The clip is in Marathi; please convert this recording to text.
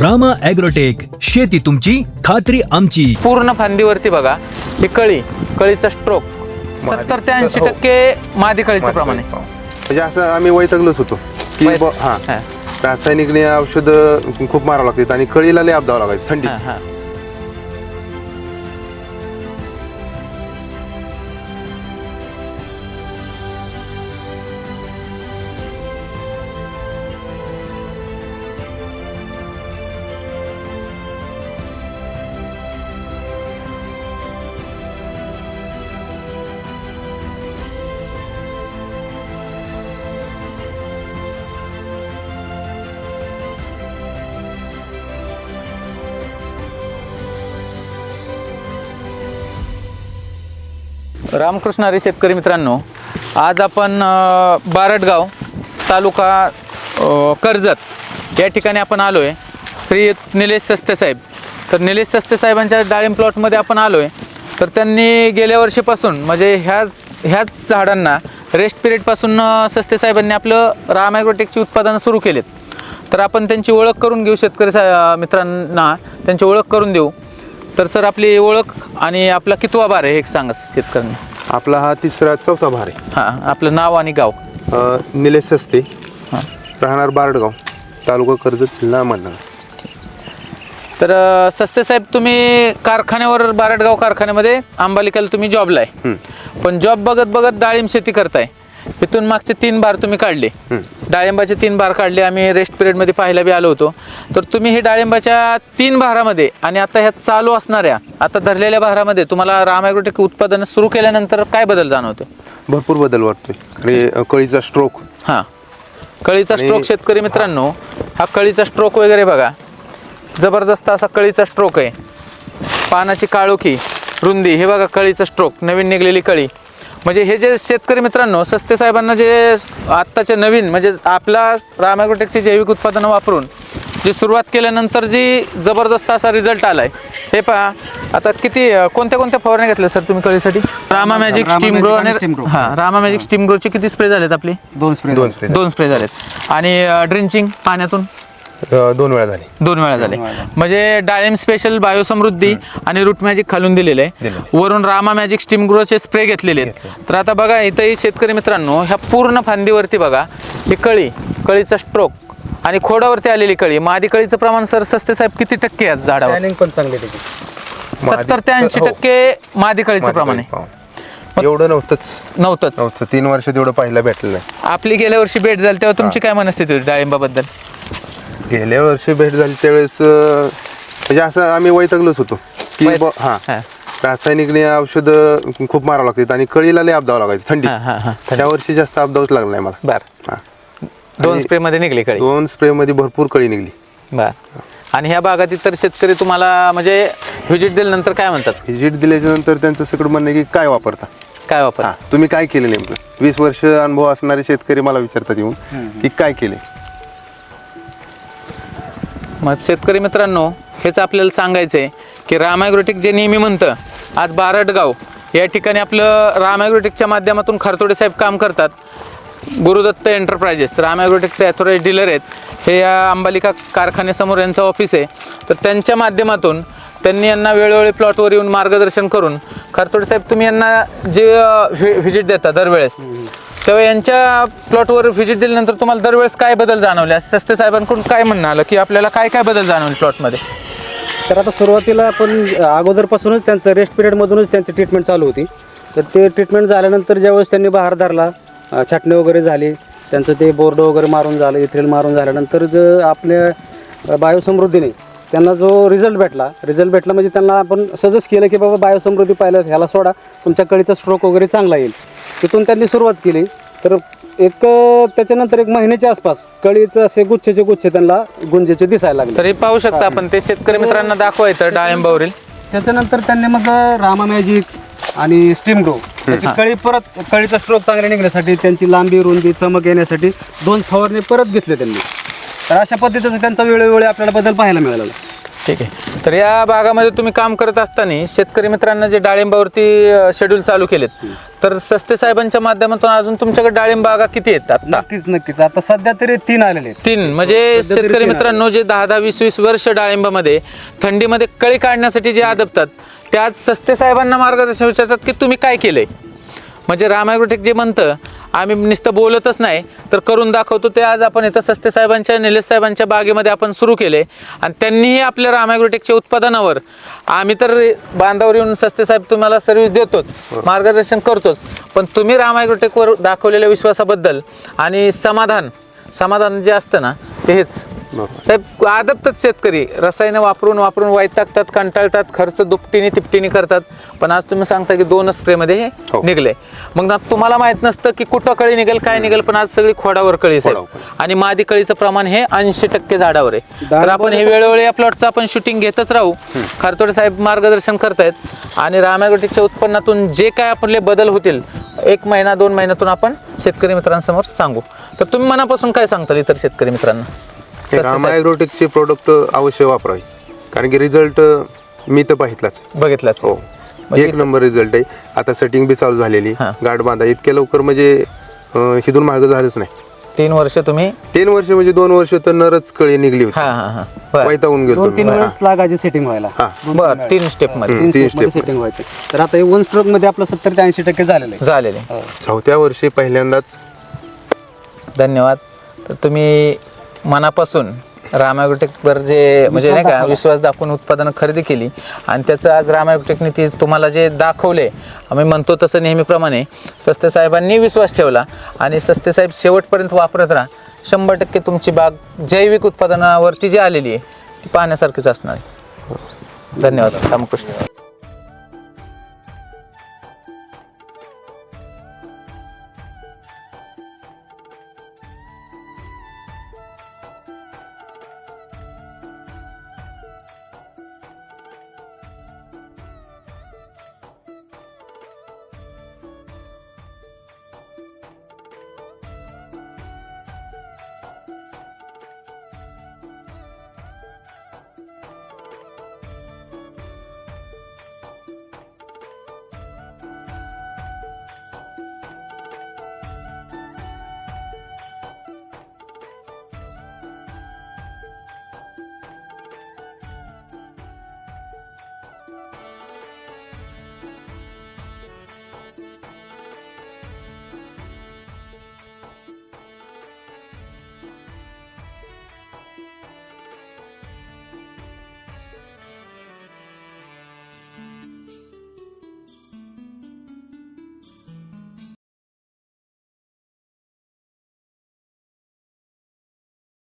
रामा ॲग्रोटेक शेती तुमची खात्री आमची. पूर्ण फांदीवरती बघा ही कळी कळीचा स्ट्रोक सत्तर ते ऐंशी हो. टक्के मादी कळीचं प्रमाण आहे. म्हणजे असं आम्ही वैतगलोच होतो की वैत- ब- हा. हा. रासायनिक औषध खूप मारावं लागतात आणि कळीला लय अपदावं लागायचं थंडी. हा, हा. रामकृष्ण हरी शेतकरी मित्रांनो आज आपण बारटगाव बारडगाव तालुका कर्जत या ठिकाणी आपण आलो आहे श्री निलेश सस्ते साहेब. तर निलेश सस्ते साहेबांच्या डाळिंब प्लॉटमध्ये आपण आलो आहे तर त्यांनी गेल्या वर्षीपासून म्हणजे ह्या ह्याच झाडांना रेस्ट पिरियडपासून सस्ते साहेबांनी आपलं राम ॲग्रोटेकची उत्पादनं सुरू केलेत. तर आपण त्यांची ओळख करून घेऊ शेतकरी सा मित्रांना. त्यांची ओळख करून देऊ. तर सर आपली ओळख आणि आपला कितवा बार आहे हे एक सांगा शेतकऱ्यांना. आपला हा तिसरा चौथा भार आहे. हां आपलं नाव आणि गाव. अं, निलेश सस्ते. हां. राहणार बारडगाव तालुका कर्जत जिल्हा अहमदनगर. तर अ, सस्ते साहेब तुम्ही कारखान्यावर बारडगाव कारखान्यामध्ये आंबालिकाला तुम्ही जॉबला आहे. पण जॉब बघत बघत डाळिंब शेती करताय. इथून मागचे तीन बार तुम्ही काढले. डाळिंबाचे तीन बार काढले. आम्ही रेस्ट पिरियडमध्ये पाहायला बी आलो होतो. तर तुम्ही हे डाळिंबाच्या तीन भारामध्ये आणि आता ह्या चालू असणाऱ्या आता धरलेल्या भारामध्ये तुम्हाला राम ॲग्रोटेक उत्पादन सुरू केल्यानंतर काय बदल जाणवतो भरपूर बदल वाटतोय. आणि कळीचा स्ट्रोक हां. कळीचा स्ट्रोक शेतकरी मित्रांनो हा कळीचा स्ट्रोक वगैरे बघा. जबरदस्त असा कळीचा स्ट्रोक आहे. पानाची काळोखी रुंदी हे बघा कळीचा स्ट्रोक नवीन निघलेली कळी. म्हणजे हे जे शेतकरी मित्रांनो सस्ते साहेबांना जे आत्ताचे नवीन म्हणजे आपला राम ॲग्रोटेकची जैविक उत्पादनं वापरून जी सुरुवात केल्यानंतर जी जबरदस्त असा रिझल्ट आलाय हे पहा. आता किती कोणत्या कोणत्या फवारण्या घेतल्या सर तुम्ही कळीसाठी? रामा मॅजिक स्टीम ग्रो आणि. हां रामा मॅजिक स्टीम ग्रोचे किती स्प्रे झालेत आपले? दोन स्प्रे दोन स्प्रे दोन स्प्रे झालेत. आणि ड्रिंचिंग पाण्यातून? दोन वेळा झाले. दोन वेळा झाले. म्हणजे डाळिंब स्पेशल बायोसमृद्धी आणि रूट मॅजिक खालून दिलेलं आहे. वरून रामा मॅजिक स्टीम ग्रोचे स्प्रे घेतलेले आहेत. तर आता बघा इथंही शेतकरी मित्रांनो ह्या पूर्ण फांदीवरती बघा ही कळी कळीचा स्ट्रोक आणि खोडावरती आलेली कळी. मादी कळीचं प्रमाण सर सस्ते साहेब किती टक्के आहे आज झाडावर? पण चांगली त्याची सत्तर ते ऐंशी हो. टक्के मादी कळीचं प्रमाण आहे. पाहून. एवढं नव्हतंच. नव्हतंच. नव्हतं. तीन वर्ष तेवढं पाहिलं भेटलं नाही. आपली गेल्या वर्षी भेट झाली तेव्हा तुमची काय मनस्थिती होती डाळिंबाबद्दल? गेल्या वर्षी भेट झाली त्यावेळेस अं, म्हणजे असं आम्ही वैतगलोच होतो. की हा. हा. रासायनिक औषध खूप मारावं लागतात आणि कळीला लय अपदावं लागायचं थंडी. हां हां हां. त्या वर्षी जास्त अपदावच लागला नाही मला. बर. हा. दोन स्प्रे मध्ये निघली कळी? दोन स्प्रे मध्ये भरपूर कळी निघली. बर. आणि ह्या भागात इतर शेतकरी तुम्हाला म्हणजे व्हिजिट दिल्यानंतर काय म्हणतात? व्हिजिट दिल्याच्या नंतर त्यांचं सगळं म्हणणं आहे की काय वापरता? काय वापर? हा तुम्ही काय केलं नेमकं? वीस वर्ष अनुभव असणारे शेतकरी मला विचारतात येऊन की काय केले मग शेतकरी मित्रांनो हेच आपल्याला सांगायचं आहे की रामायग्रोटिक जे नेहमी म्हणतं आज बारटगाव या ठिकाणी आपलं रामायग्रोटिकच्या माध्यमातून खरतोडे साहेब काम करतात. गुरुदत्त एंटरप्राइजेस रामायग्रोटिकचे ॲथोराईज डीलर आहेत. हे या अंबालिका कारखान्यासमोर यांचं ऑफिस आहे. तर त्यांच्या माध्यमातून त्यांनी यांना वेळोवेळी प्लॉटवर येऊन मार्गदर्शन करून खरतोडे साहेब तुम्ही यांना जे व्हि व्हिजिट देता दरवेळेस तेव्हा यांच्या प्लॉटवर व्हिजिट दिल्यानंतर तुम्हाला दरवेळेस काय बदल जाणवले? सस्ते साहेबांकडून काय म्हणणं आलं? की आपल्याला काय काय बदल जाणवले प्लॉटमध्ये तर आता सुरुवातीला आपण अगोदरपासूनच त्यांचं रेस्ट पिरियडमधूनच त्यांची ट्रीटमेंट चालू होती. तर ते ट्रीटमेंट झाल्यानंतर ज्यावेळेस त्यांनी बहार धरला छाटणी वगैरे झाली त्यांचं ते बोर्ड वगैरे मारून झालं इथ्रिल मारून झाल्यानंतर जर आपल्या बायोसमृद्धीने त्यांना जो रिझल्ट भेटला रिझल्ट भेटला म्हणजे त्यांना आपण सजेस्ट केलं की बाबा बायोसमृद्धी पाहिलं ह्याला सोडा तुमच्या कळीचा स्ट्रोक वगैरे चांगला येईल. तिथून त्यांनी सुरुवात केली. तर एक त्याच्यानंतर एक महिन्याच्या आसपास कळीचं असे गुच्छेचे गुच्छे त्यांना गुंजेचे दिसायला लागले. तरी पाहू शकता आपण ते शेतकरी मित्रांना दाखवायचं डाळिंबावरील. त्याच्यानंतर त्यांनी मग रामा मॅजिक आणि स्टीम ग्रो त्याची कळी परत कळीचा स्ट्रोक चांगले निघण्यासाठी त्यांची लांबी रुंदी चमक येण्यासाठी दोन फवारणी परत घेतले त्यांनी. तर अशा पद्धतीचा त्यांचा वेळोवेळी आपल्याला बदल पाहायला मिळाला. ठीक आहे. तर या भागामध्ये तुम्ही काम करत असताना शेतकरी मित्रांना जे डाळिंबावरती शेड्यूल चालू केलेत तर सस्ते साहेबांच्या माध्यमातून अजून तुमच्याकडे डाळिंब बागा किती आहेत आता? नक्कीच नक्कीच. आता सध्या तरी तीन आलेले तीन. म्हणजे सध्या तरी शेतकरी तीन मित्रांनो जे दहा दहा वीस वीस वर्ष डाळिंबामध्ये थंडीमध्ये कळी काढण्यासाठी जे आदबतात ते आज सस्ते साहेबांना मार्गदर्शन विचारतात की तुम्ही काय केलंय? म्हणजे रामायग्रोटेक जे म्हणतं आम्ही नुसतं बोलतच नाही तर करून दाखवतो ते आज आपण इथं सस्ते साहेबांच्या निलेश साहेबांच्या बागेमध्ये आपण सुरू केले. आणि त्यांनीही आपल्या रामायग्रोटेकच्या उत्पादनावर आम्ही तर बांधावर येऊन सस्ते साहेब तुम्हाला सर्व्हिस देतोच मार्गदर्शन करतोच. पण तुम्ही रामायग्रोटेकवर दाखवलेल्या विश्वासाबद्दल आणि समाधान समाधान जे असतं ना ते हेच. साहेब आदबतात शेतकरी. रसायनं वापरून वापरून वैतागतात कंटाळतात खर्च दुपटीने तिपटीने करतात. पण आज तुम्ही सांगता की दोनच स्प्रेमध्ये हे हो. निघले. मग ना तुम्हाला माहीत नसतं की कुठं कळी निघेल काय निघेल पण आज सगळी खोडावर कळी साहेब. आणि मादी कळीचं प्रमाण हे ऐंशी टक्के झाडावर आहे. तर आपण हे वेळोवेळी या प्लॉटचं आपण शूटिंग घेतच राहू. खारतोडे साहेब मार्गदर्शन करतायत. आणि रामायगोटिकच्या उत्पन्नातून जे काय आपले बदल होतील एक महिना दोन महिन्यातून आपण शेतकरी मित्रांसमोर सांगू. तर तुम्ही मनापासून काय सांगताल इतर शेतकरी मित्रांना? हे प्रोडक्ट अवश्य वापरावे. कारण की रिझल्ट मी तर पाहितलाच बघितलंच. हो. म्हणजे- एक नंबर रिझल्ट आहे. आता सेटिंग बी चालू झालेली. गाठ बांधा. इतक्या लवकर म्हणजे शिदून मागं झालंच नाही. तीन वर्ष तुम्ही? तीन वर्ष म्हणजे दोन वर्ष तर नरच कळी निघली हा हा हा. वैतागून गेलो दोन तीन वेळेस लागायची सेटिंग व्हायला. बर तीन स्टेपमध्ये. तीन तीन स्टेप सेटिंग व्हायचं. तर आता हे वन स्ट्रोकमध्ये आपलं सत्तर ते ऐंशी टक्के झालेलं आहे. झालेले हो. चौथ्या वर्षी पहिल्यांदाच. धन्यवाद. तर तुम्ही मनापासून रामायग्रोटेकवर जे म्हणजे नाही का. विश्वास दाखवून उत्पादनं खरेदी केली आणि त्याचं आज रामायग्रोटेकने ती तुम्हाला जे दाखवले आम्ही म्हणतो तसं नेहमीप्रमाणे सस्ते साहेबांनी विश्वास ठेवला आणि सस्ते साहेब शेवटपर्यंत वापरत राहा. शंभर टक्के तुमची बाग जैविक उत्पादनावरती जी आलेली आहे ती पाहण्यासारखीच असणार आहे. धन्यवाद. रामकृष्ण.